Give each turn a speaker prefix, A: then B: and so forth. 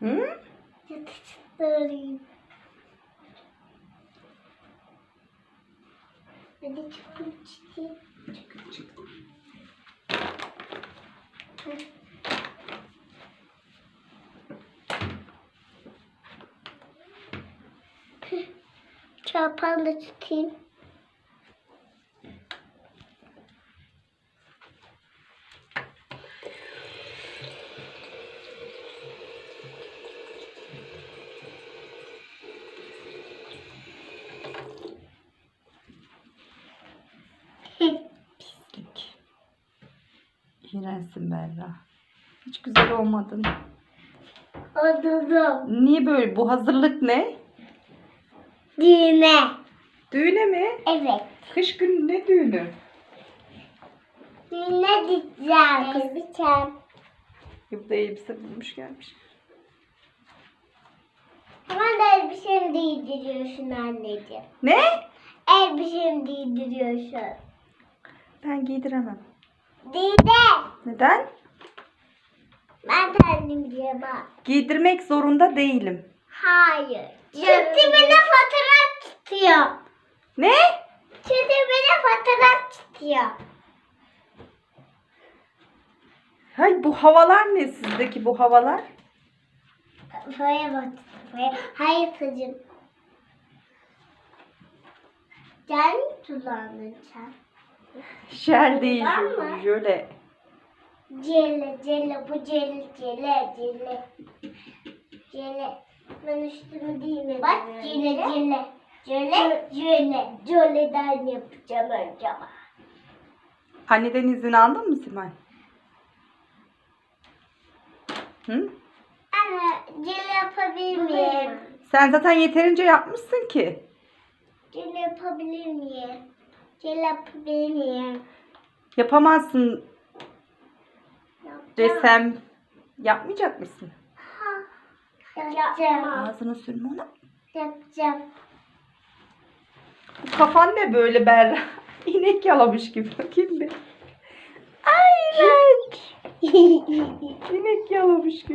A: Hı?
B: Yatıştırayım. Hadi çıkın çıkayım.
A: Çık, çık.
B: Çarpan da tutayım.
A: Pislik. İğrençsin Berra. Hiç güzel olmadın.
B: Odudum.
A: Niye böyle? Bu hazırlık ne?
B: Düğme.
A: Düğüne mi?
B: Evet.
A: Kış günü ne düğünü?
B: Düğme diyeceğim. Elbisem.
A: Burada elbise bulmuş gelmiş.
B: Hemen de elbisemi giydiriyorsun anneciğim.
A: Ne?
B: Elbisemi giydiriyorsun.
A: Ben giydiremem.
B: Dide.
A: Neden?
B: Ben diye bak.
A: Giydirmek zorunda değilim.
B: Hayır. Çünkü beni fotoğraf tutuyor.
A: Ne?
B: Çünkü beni fotoğraf tutuyor.
A: Hay bu havalar ne sizdeki bu havalar?
B: Buraya bak. Buraya. Hayır kızım. Gel mi kullandın
A: Şer değil.
B: Var mı?
A: Şöyle.
B: Celle, celle, bu celle, celle, celle. Celle. Ben üstümü giymedim. Bak celle, celle. Celle, celle. Celle'den yapacağım önce ama.
A: Anneden izin aldın mı Simay? Hı?
B: Anne, celle yapabilir miyim?
A: Sen zaten yeterince yapmışsın ki.
B: Celle yapabilir miyim? Celle yapabilir miyim?
A: Yapamazsın
B: Yapacağım.
A: desem yapmayacak mısın?
B: Ha. Yapacağım.
A: Ağzına sürme ona.
B: Yapacağım.
A: Bu kafan ne böyle Berra? İnek yalamış gibi. Bakayım bir. Ay iğrenç. İnek yalamış gibi.